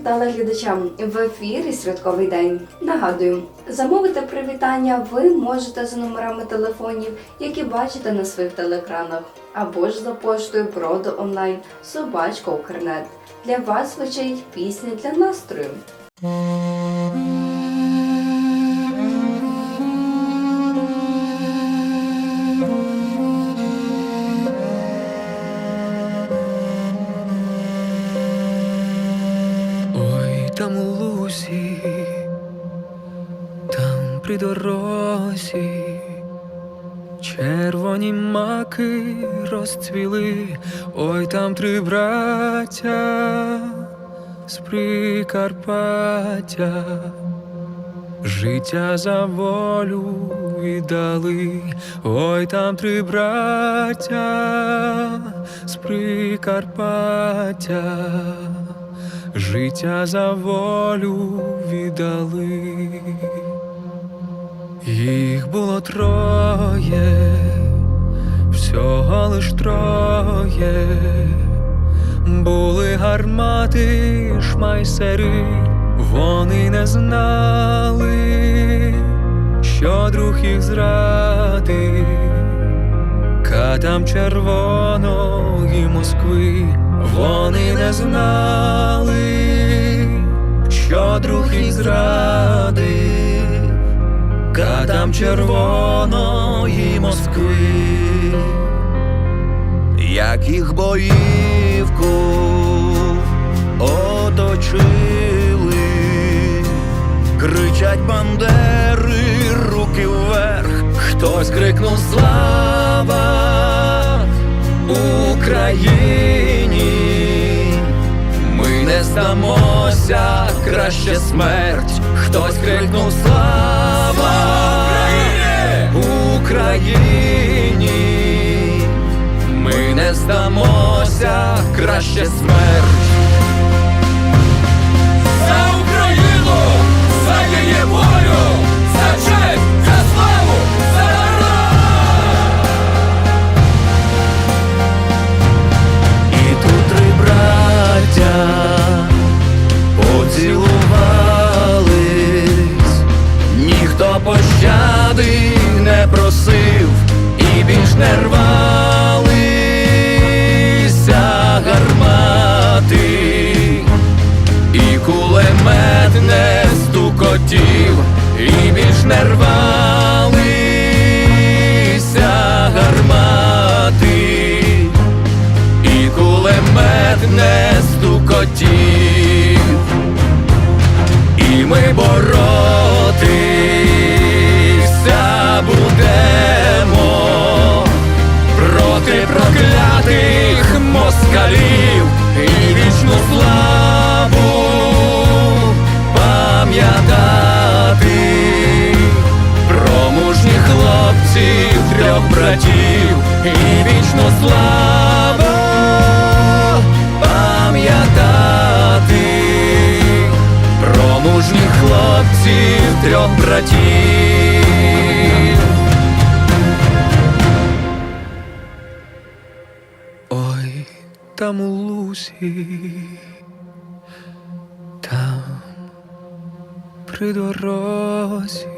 телеглядачам в ефірі Святковий день. Нагадую, замовити привітання ви можете за номерами телефонів, які бачите на своїх телеекранах, або ж за поштою проду онлайн собачка Укрнет. Для вас звучить пісня для настрою. Там у лусі, там при дорозі, червоні маки розцвіли, ой, там три браття з Прикарпаття, життя за волю віддали, ой, там три браття з Прикарпаття життя за волю віддали. Їх було троє, всього лиш троє, були гармати, шмайсери, вони не знали, що друг їх зрадив. Катам червоної Москви вони не знали, що друг їх зрадив, Катам червоної Москви, як їх боївку оточили, кричать бандери, руки вверх, хтось крикнув слава Україні, ми не здамося, краще смерть, хтось крикнув слава Україні, ми не здамося, краще смерть. І більш не рвалися гармати і кулемет не стукотів, і ми боротися будемо проти проклятих москалів братів і вічну славу пам'ятати про мужніх хлопців трьох братів. Ой, там у лусі, там при дорозі.